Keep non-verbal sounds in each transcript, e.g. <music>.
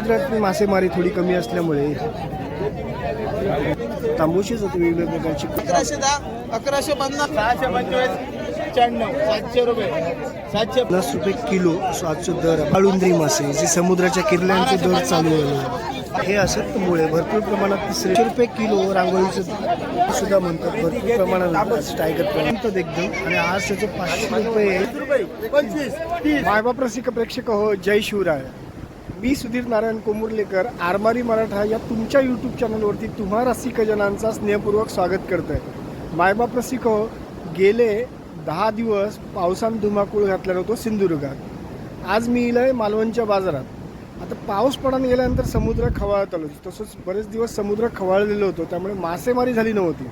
समुद्रात मासेमारी थोडी कमी असल्यामुळे तांबूशीच होते वेगवेगळ्या प्रकारची अकराशे दहा अकराशे पन्नास. सहाशे पंचवीस पंच्याण्णव सातशे रुपये. सातशे पन्नास रुपये किलो असो आजचे दर आहे. काळुंद्री मासे जे समुद्राच्या किरल्यांचे दर चालू आहे हे असत मुळे भरपूर प्रमाणात तिसरे रुपये किलो रांगोळीचं सुद्धा म्हणतात. भरपूर प्रमाणात टायगर पर्यंत एकदम. आणि आज त्याचे पाचशे रुपये. मायबाप रसिक प्रेक्षक हो जय शिवराय. मी सुधीर नारायण कोमुर्लेकर आरमारी मराठा या तुमच्या यूट्यूब चॅनलवरती तुम्हा रसिकजनांचा स्नेहपूर्वक स्वागत करत आहे मायबाप रसिक हो गेले दहा दिवस पावसानं धुमाकूळ घातला होतो सिंधुदुर्गात. आज मी इलंय मालवणच्या बाजारात. आता पाऊस पडून गेल्यानंतर समुद्र खवाळत आलो तसंच बरेच दिवस समुद्र खवाळलेलं होतं त्यामुळे मासेमारी झाली नव्हती.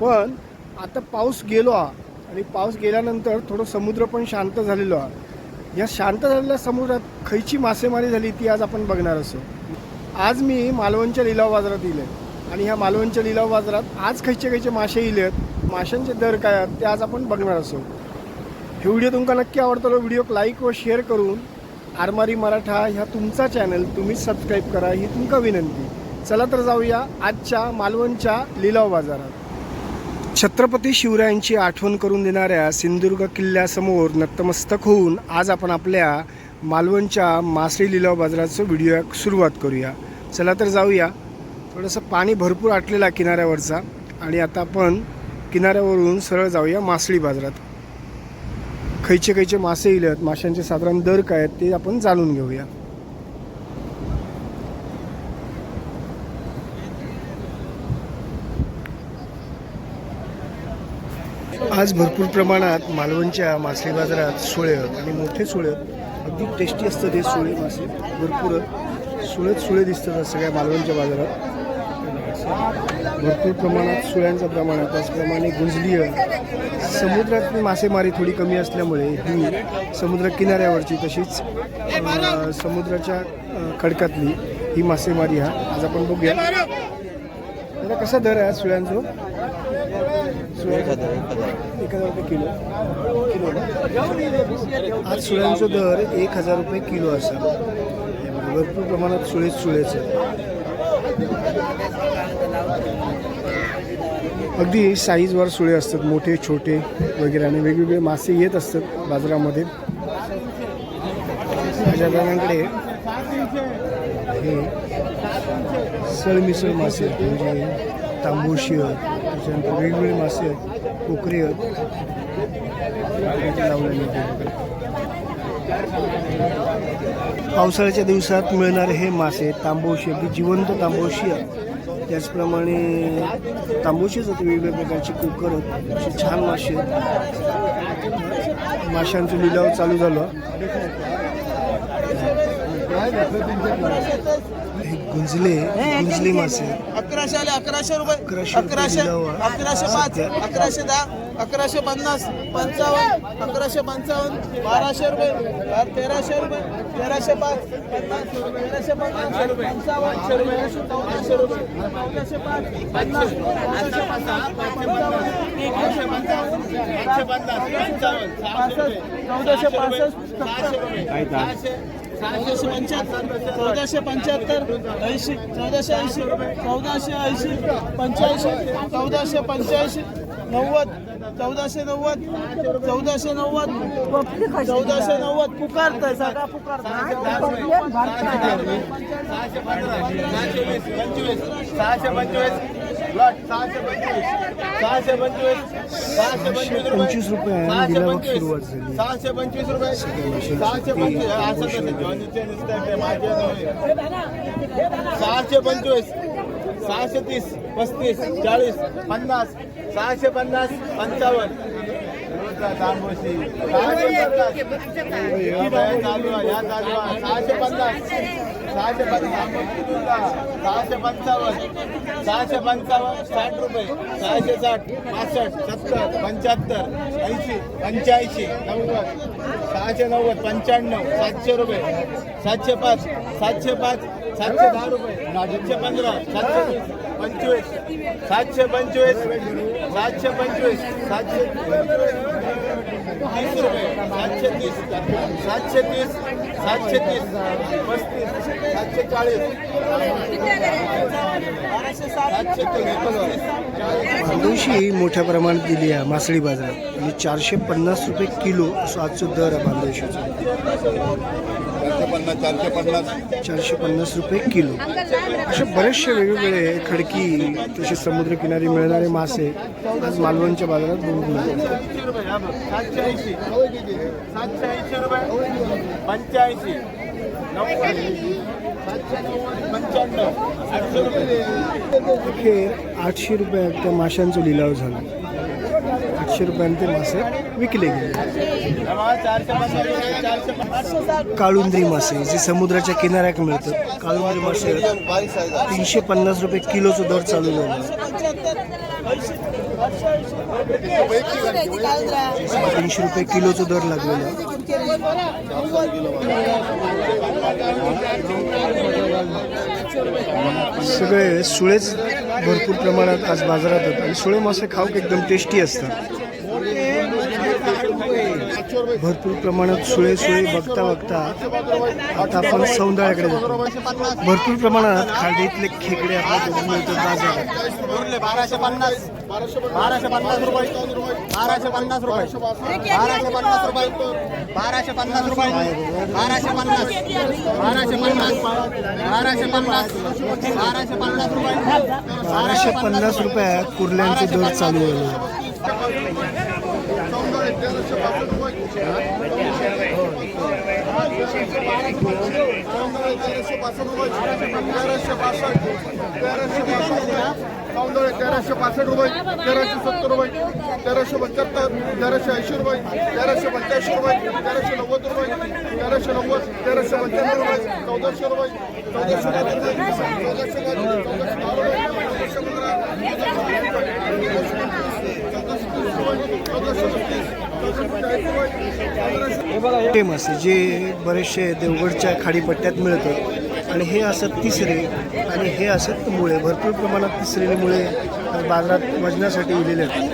पण आता पाऊस गेलो हा आणि पाऊस गेल्यानंतर थोडं समुद्र पण शांत झालेलो हा. या शांत झालेल्या समुद्रात खयची मासेमारी झाली ती आज आपण बघणार असो. आज मी मालवणच्या लिलाव बाजारात इले. आणि ह्या मालवणच्या लिलाव बाजारात आज खयचे खैचे मासे आहेत माशांचे दर काय आहेत ते आज आपण बघणार असो. हे व्हिडिओ तुमका नक्की आवडतो व्हिडिओ लाईक व शेअर करून आरमारी मराठा ह्या तुमचा चॅनल तुम्ही सबस्क्राईब करा ही तुमका विनंती. चला तर जाऊया आजच्या मालवणच्या लिलाव बाजारात. छत्रपती शिवरायांची आठवण करून देणाऱ्या सिंधुदुर्ग किल्ल्यासमोर नतमस्तक होऊन आज आपण आपल्या मालवणच्या मासळी लिलाव बाजाराचं व्हिडिओ सुरुवात करूया. चला तर जाऊया. थोडंसं पाणी भरपूर आटलेला आहे किनाऱ्यावरचा आणि आता आपण किनाऱ्यावरून सरळ जाऊया मासळी बाजारात. खयचे खयचे मासे इले आहेत माशांचे साधारण दर काय आहेत ते आपण जाणून घेऊया. आज भरपूर प्रमाणात मालवणच्या मासळी बाजारात सुळे आणि मोठे सुळे अगदी टेस्टी असतं ते सुळे मासे भरपूर. आहेत. सुळेत सुळे दिसतात सगळ्या मालवणच्या बाजारात. भरपूर प्रमाणात सुळ्यांचं प्रमाण आहे. त्याचप्रमाणे गुंजली समुद्रातली मासेमारी थोडी कमी असल्यामुळे ही समुद्र किनाऱ्यावरची तशीच समुद्राच्या खडकातली ही मासेमारी हा. आज आपण बघूया. त्याला कसा दर आहे सुळ्यांचं? सुळ्यांचा सुळ्यांचा एक हजार. रुपये किलो. किलो आज सुळ्यांचा दर एक हजार रुपये किलो असा. भरपूर प्रमाणात सुळे सुळेच अगदी साईजवर सुळे असतात मोठे छोटे वगैरे आणि वेगवेगळे मासे येत असतात बाजारामध्ये. माझ्या जणांकडे हे सळमिसळ मासे म्हणजे तांबूशी त्याच्यानंतर वेगवेगळे मासे आहेत कोकरी आहेत. लावलेले पावसाळ्याच्या दिवसात मिळणारे हे मासे तांबोशी अगदी जिवंत तांबोशी आहे त्याचप्रमाणे तांबोशीच होते वेगवेगळ्या प्रकारचे कुकर असे छान मासे आहेत. माशांचा लिलाव चालू झाला. गुंजले गुंजले मासे अकराशे आले अकराशे रुपये अकराशे अकराशे. अकराशे पाच. अकराशे दहा अकराशे पन्नास पंचावन्न अकराशे पंचावन्न बाराशे रुपये तेराशे रुपये तेराशे पाच पन्नास तेराशे पन्नास पंचावन्न रुपये चौदाशे रुपये चौदाशे पाच पन्नास चौदाशे पंचावन्न एकशे पंचावन्न एकशे पन्नास पासष्ट चौदाशे पंच्याहत्तर चौदाशे पंच्याहत्तर ऐंशी चौदाशे ऐंशी चौदाशे ऐंशी पंच्याऐंशी चौदाशे पंच्याऐंशी नव्वद चौदाशे नव्वद चौदाशे नव्वद चौदाशे नव्वद पुकारतंय सगळा सहाशे पंचवीस सहाशे पंचवीस सहाशे पंचवीस सहाशे पंचवीस सहाशे पंचवीस पंचवीस रुपये आहे आणि लिलावात सुरुवात झाली. सहाशे पंचवीस. रुपये सहाशे पंचवीस असं कसं जॉनीचे नुसतं ते माझे नव्हे. सहाशे पंचवीस. सहाशे तीस. पस्तीस. चाळीस. पन्नास. सहाशे पन्नास. पंचावन्न. तांबोशी. सहाशे पन्नास चालू आहे, या चालू आहे. सहाशे पन्नास. सहाशे पन्नास. सहाशे पंचावन्न. सहाशे पंचावन्न साठ रुपये. सहाशे साठ पासष्ट सत्तर पंच्याहत्तर ऐंशी पंच्याऐंशी नव्वद. सहाशे नव्वद पंच्याण्णव सातशे रुपये. सातशे पाच सातशे पाच सातशे दहा रुपये. सातशे पंधरा सातशे वीस पंचवीस. सातशे पंचवीस सातशे पंचवीस सातशे सातशे तीस सातशे तीस सातशे तीस पस्तीस सातशे चाळीस सातशे बांधवशी मोठ्या प्रमाणात दिली आहे मासळी बाजारात. आणि चारशे पन्नास रुपये किलो असं आजचं दर आहे बांधवशीचा पन्नास चारशे पन्नास. चारशे पन्नास रुपये किलो. असे बरेचसे वेगवेगळे खडकी तसे समुद्रकिनारी मिळणारे मासे आज मालवणच्या बाजारात मिळतात. हा बघ. रुपये. अखेर आठशे रुपयात त्या माशांचा लिलाव झाला. आठशे रुपयांचे मासे विकले गेले. काळुंद्री मासे जे समुद्राच्या किनाऱ्याक मिळतात. काळुंद्री मासे तीनशे पन्नास रुपये किलोचा दर चालू झाला. तीनशे रुपये किलोचा दर लागलेला. सगळे सुळेच भरपूर प्रमाणात आज बाजारात येतात. आणि सुळे मासे खाऊक एकदम टेस्टी असतात. भरपूर प्रमाणात सुळे सुळे बघता बघता आता आपण सौंदर्याकडे जातो भरपूर प्रमाणात खाडीतले खेकडे आपल्याला मिळतात बाजारात बाराशे पन्नास बाराशे पन्नास रुपये बाराशे पन्नास रुपये बाराशे पन्नास रुपये बाराशे पन्नास रुपये बाराशे पन्नास बाराशे पन्नास बाराशे पन्नास बाराशे पन्नास रुपये बाराशे पन्नास रुपये कुर्ल्यांचे दर चालू आहे तेराशे पासष्ट रुपये तेराशे सत्तर रुपये तेराशे पंच्याहत्तर तेराशे ऐंशी रुपये तेराशे पंच्याऐंशी रुपये तेराशे नव्वद रुपये तेराशे नव्वद तेराशे पंच्याण्णव रुपये चौदाशे रुपये चौदाशे दहा रुपये चौदाशे दहा रुपये चौदाशे दहा रुपये चौदाशे पंधरा चौदाशे पस्तीस चौदाशे चाळीस रुपये पंधराशे ते मासे जे बरेचसे देवगडच्या खाडीपट्ट्यात मिळतात आणि हे असत तिसरे आणि हे असत मुळे भरपूर प्रमाणात तिसरे मुळे बाजारात वजनासाठी दिलेले आहेत.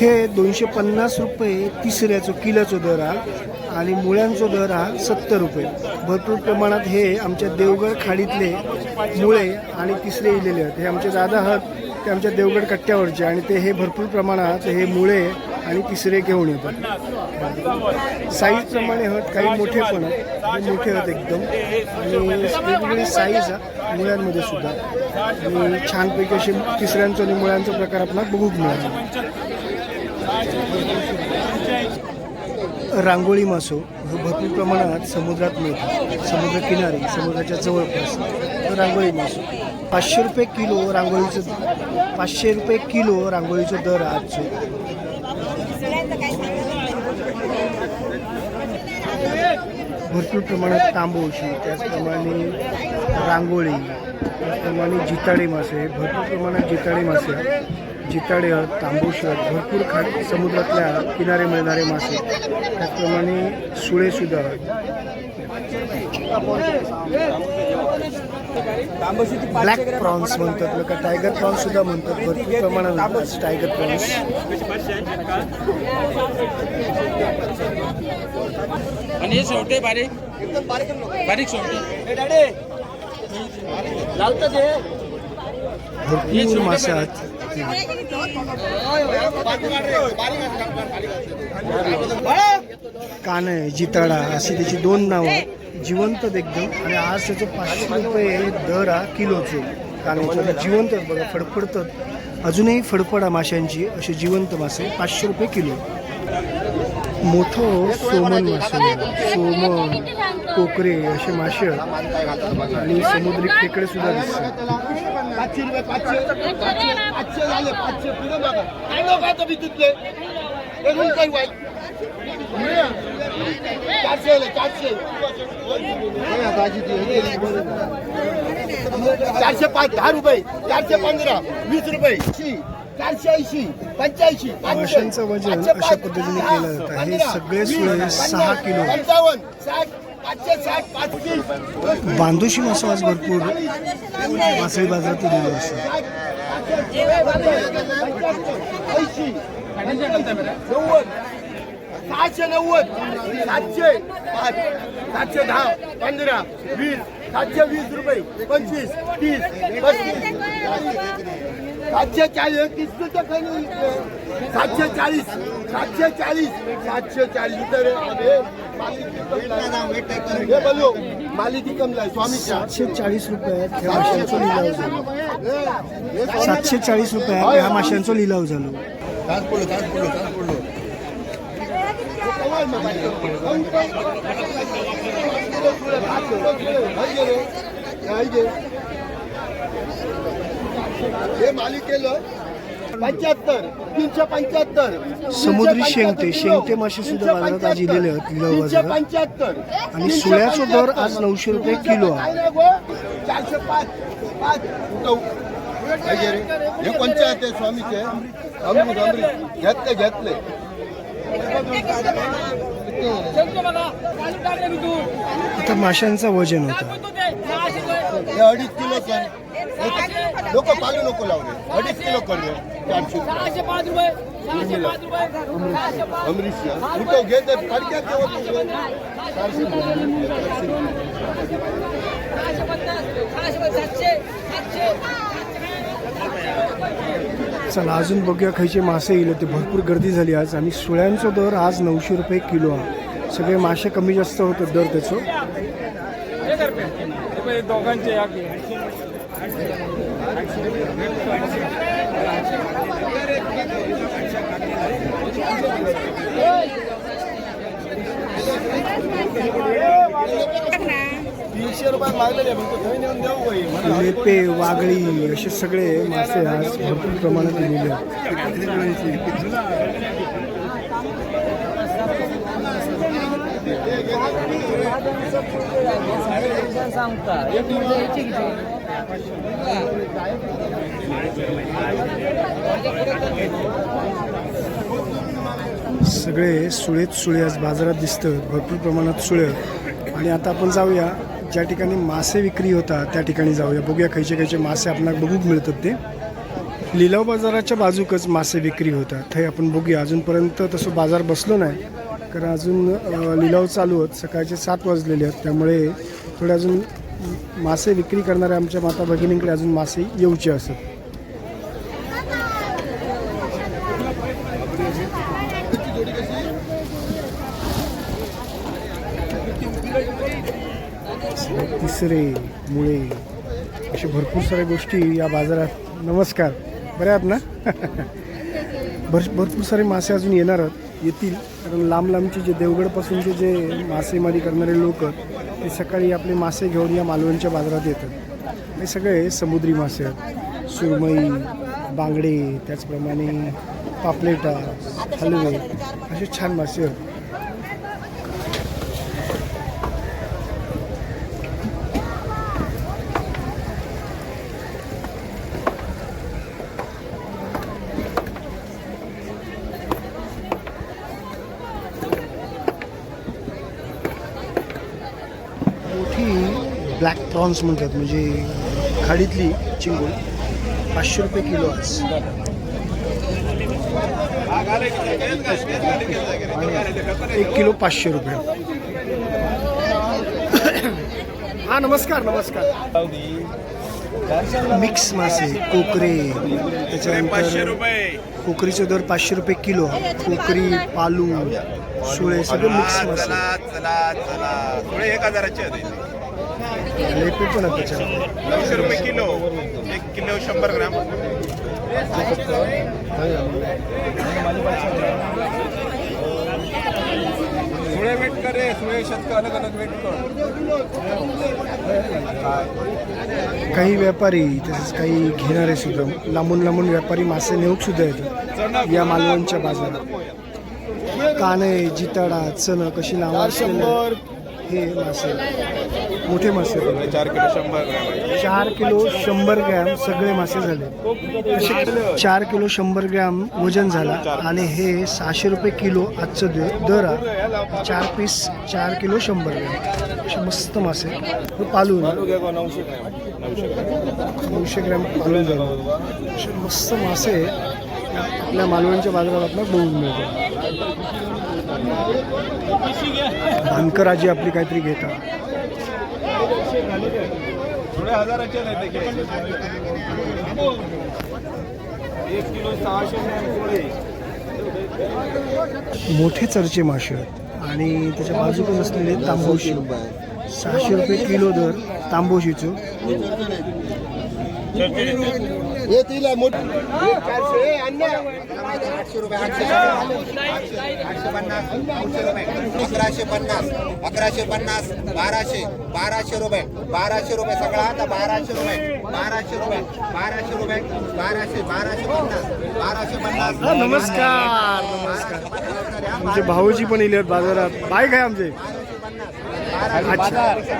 हे दोनशे पन्नास रुपये तिसऱ्याचं किलोचं दर हा आणि मुळ्यांचा दर हा सत्तर रुपये. भरपूर प्रमाणात हे आमच्या देवगड खाडीतले मुळे आणि तिसरे इलेले आहेत. हे आमचे दादा आहात. ते आमच्या देवगड कट्ट्यावरचे आणि ते हे भरपूर प्रमाणात हे मुळे आणि तिसरे घेऊन येतात. साईजप्रमाणे आहेत काही मोठे पण आहेत मोठे आहेत एकदम. आणि वेगवेगळी साईज मुळ्यांमध्ये सुद्धा. आणि छानपैकी असे तिसऱ्यांचं आणि मुळ्यांचा प्रकार आपल्याला बघूक मिळाला रांगोळी मासो भरपूर प्रमाणात समुद्रात मिळतात समुद्र किनारी समुद्राच्या जवळपास. रांगोळी मासो पाचशे रुपये किलो रांगोळीचं पाचशे रुपये किलो रांगोळीचं दर आजचे भरपूर प्रमाणात तांबोशी त्याचप्रमाणे रांगोळी त्याचप्रमाणे जिताडे मासे भरपूर प्रमाणात जिताडे मासे. जिताडे आहेत तांबोशी आहेत भरपूर खाट समुद्रातल्या किनारे मिळणारे मासे. त्याचप्रमाणे सुळेसुद्धा ब्लॅक प्रॉन्स म्हणतात लोक टायगर प्रॉन्स सुद्धा म्हणतात. भरपूर प्रमाणात टायगर प्रॉन्स. आणि हे सोडते बारीक. बारीक सोडते भरपूर मासे आहेत. कानय जिताडा अशी त्याची दोन नावं. जिवंत एकदम आणि आज त्याचं पाचशे रुपये दर हा किलोचे. कानाचे जिवंत बघा फडफडतात अजूनही फडफडा माशांची. असे जिवंत मासे पाचशे रुपये किलो. मोठं सोमन मासे सोमन कोकरे असे मासे आणि समुद्री खेकडे सुद्धा दिसतात. पाचशे रुपये पाचशे. पाचशे पाचशे झाले पाचशे. पुढे बघा. काय लोक आता मी तुझले एकूण काही वाईट चारशे आले, चारशे. चारशे पाच दहा रुपये. चारशे पंधरा वीस रुपये. चारशे ऐंशी पंच्याऐंशी माशांचं वजन अशा पद्धतीने केलं जातं. हे सगळे सहा किलो. पंचावन्न साठ. बांधोशी मासा आज भरपूर मासळी बाजारात दिलेले असतात ऐंशी नव्वद सहाशे नव्वद सातशे पाच सातशे दहा पंधरा वीस सातशे वीस रुपये पंचवीस तीस पस्तीस. सातशे चाळीस रुपये. सातशे चाळीस सातशे चाळीस सातशे चाळीस इतर हे बोलो मालिकी कमला आहे स्वामीच्या. सातशे चाळीस ह्या माशांचा लिलाव झाला. सातशे चाळीस रुपयात ह्या माशांचा लिलाव झालो. हे मालिकेलं पंच्याहत्तर तीनशे पंच्याहत्तर समुद्री शेंगटे शेंगटे मासे सुद्धा बाजारात आज इलेले तीनशे पंच्याहत्तर आणि सुळ्याचा दर आज नऊशे रुपये किलो आहे? चारशे पाच पाच? हे कोणचे आहेत ते स्वामीचे. अमृत अमृत घेतले घेतले. आता माशांचा वजन होता. हे अडीच किलो कर लोक पालू नको लावले. अडीच किलो कर रे चारशे अमरीश उठव घे ते फडक्यात जेवण तुझे. चारशे चला अजून बघूया खायचे मासे येईल. ते भरपूर गर्दी झाली आज आणि सुळ्यांचा दर आज नऊशे रुपये किलो आहे. सगळे मासे कमी जास्त होते दर त्याचं. दोघांचे तीनशे मागलेले लेपे वागळी असे सगळे मासे आज भरपूर प्रमाणात दिलेले आहेत. सगळे सुळेत सुळे आज बाजारात दिसतं भरपूर प्रमाणात सुळे आणि आता आपण जाऊया. ज्या ठिकाणी मासे विक्री होता त्या ठिकाणी जाऊया. बघूया खयचे खयचे मासे आपल्याला बघूक मिळतात ते. लिलाव बाजाराच्या बाजूकच मासे विक्री होतात. हे आपण बघूया. अजूनपर्यंत तसं बाजार बसलो नाही. कारण अजून लिलाव चालू आहेत. सकाळचे सात वाजलेले आहेत. त्यामुळे थोडे अजून मासे विक्री करणाऱ्या आमच्या माता भगिनींकडे अजून मासे येऊचे असत. तिसरे मुळे अशा भरपूर साऱ्या गोष्टी या बाजारात. नमस्कार. बऱ्या आहात ना? <laughs> भर भरपूर सारे मासे अजून येणार आहेत. येतील. कारण लांब लांबचे जे देवगडपासूनचे जे मासेमारी करणारे लोक ते सकाळी आपले मासे घेऊन या मालवणच्या बाजारात येतात. हे सगळे समुद्री मासे आहेत. सुरमई बांगडे त्याचप्रमाणे पापलेटा हलवे असे छान मासे आहेत मोठी ब्लॅक प्रॉन्स म्हणतात म्हणजे खाडीतली चिंगूळ पाचशे रुपये किलो आज. एक किलो पाचशे रुपये. हा नमस्कार नमस्कार. मिक्स मासे कोकरे त्याच्यानंतर कोकरीचे दर पाचशे रुपये किलो कोकरी पालू सुळे सगळे मिक्स मासे. चला चला चला थोडे एक हजाराचे आहेत लेपे पण आहेत त्याच्यात नऊशे रुपये किलो. एक किलो शंभर ग्राम. सुळे वेट कर रे सुळे शतक अलग अलग वेट कर. काही व्यापारी तसेच काही घेणारे सुद्धा लांबून लांबून व्यापारी मासे नेऊक सुद्धा येतात. या मालवणच्या बाजारात. काने जिताडा चण कशी नावं असलेले हे मासे मोठे मासे आहेत. चार किलो शंभर ग्राम आहे. चार किलो शंभर ग्रॅम सगळे मासे झाले. चार किलो शंभर ग्रॅम वजन झाला आणि हे सहाशे रुपये किलो आजचं दे- दर आहे. चार पीस चार किलो शंभर ग्रॅम. असे मस्त मासे हे पालून. नऊशे ग्रॅम. पालून झालं. असे मस्त मासे आपल्या मालवणच्या बाजारात आपल्याला बघून मिळतात. भानकर आजी आपली काहीतरी घेता. थोडे हजाराचे नाही ते एक किलो सहाशे ग्रॅम थोडे मोठे चरचे मासे आहेत. आणि त्याच्या बाजूकडे असलेले तांबोशी. सहाशे रुपये किलो दर तांबोशीचं. अकराशे पन्नास अकराशे पन्नास बाराशे बाराशे रुपये बाराशे रुपये सगळा आता बाराशे रुपये बाराशे रुपये बाराशे रुपये बाराशे बाराशे पन्नास बाराशे पन्नास. नमस्कार नमस्कार. आमचे भाऊजी पण येले आहेत बाजारात. बाय काय आमचे?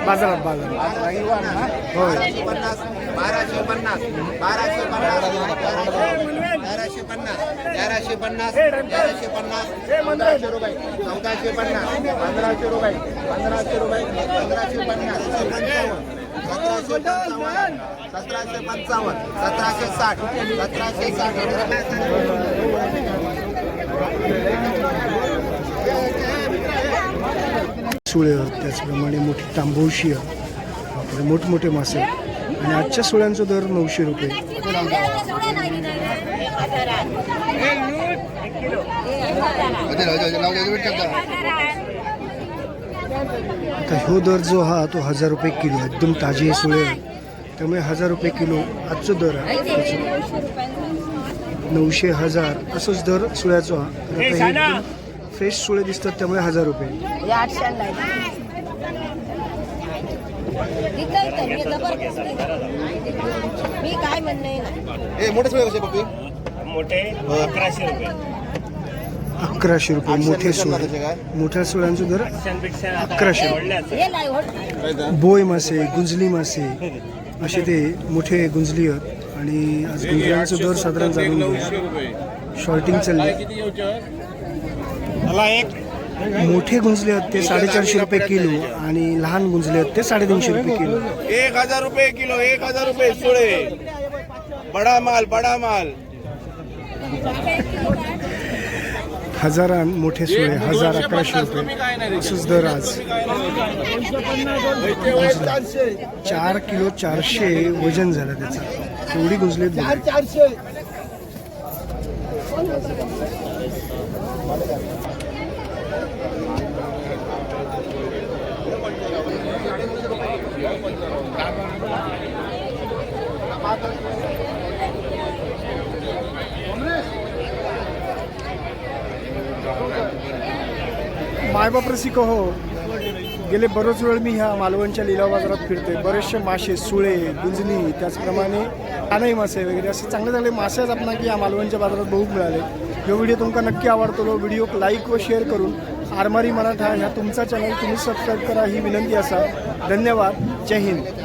बाजारात बाजारात. होय. बाराशे पन्नास. बाराशे पन्नास. बाराशे पन्नास. तेराशे पन्नास. तेराशे पन्नास. तेराशे पन्नास पंधराशे रुपये. चौदाशे पन्नास. पंधराशे रुपये. पंधराशे रुपये. पंधराशे पन्नास सतराशे पंचावन्न सतराशे पंचावन्न सतराशे साठ सतराशे सुळे आहेत त्याचप्रमाणे मोठी तांबोशी मोठमोठे मासे. आहेत. आणि आजच्या सोळ्यांचा दर नऊशे रुपये आता ह्यो दर जो हा तो हजार रुपये किलो आहे. एकदम ताजे सुळे त्यामुळे हजार रुपये किलो आजचा दर आहे नऊशे हजार असंच दर सोळ्याचा हा. फ्रेश सुळे दिसतात त्यामुळे हजार रुपये मी काय म्हणणे ए मोठे सुळे कसे पप्पी? अकराशे रुपये. मोठे कसे सुळे काय? मोठ्या सुळ्यांचा दर अकराशे. रुपये हे बोय मासे गुंजली मासे असे ते मोठे गुंजली आहेत. आणि आज गुंजल्यांचा दर साधारण जाणून शॉर्टिंग चालली मोठे गुंजले आहेत ते साडेचारशे रुपये किलो आणि लहान गुंजले आहेत ते साडेतीनशे रुपये किलो. एक हजार रुपये किलो एक हजार रुपये सुळे. बडा माल बडा माल. हजारा मोठे सोळे हजार अकराशे रुपये. असंच दर आज. चार किलो चारशे वजन झालं त्याचं. एवढी गुंजले मायबाप रसिक हो. गेले बरेच वेळ मी ह्या मालवणच्या लिलाव बाजारात फिरते बरेचसे मासे सुळे गुंजली त्याचप्रमाणे कानाई मासे वगैरे. असे चांगले चांगले मासे आज आपण की या मालवणच्या बाजारात बघूक मिळाले. जो व्हिडिओ तुमका नक्की आवडतो व्हिडिओ लाईक व शेअर करून आरमारी मराठा ह्या तुमचा चॅनल तुम्ही सबस्क्राईब करा ही विनंती असा. धन्यवाद. जय हिंद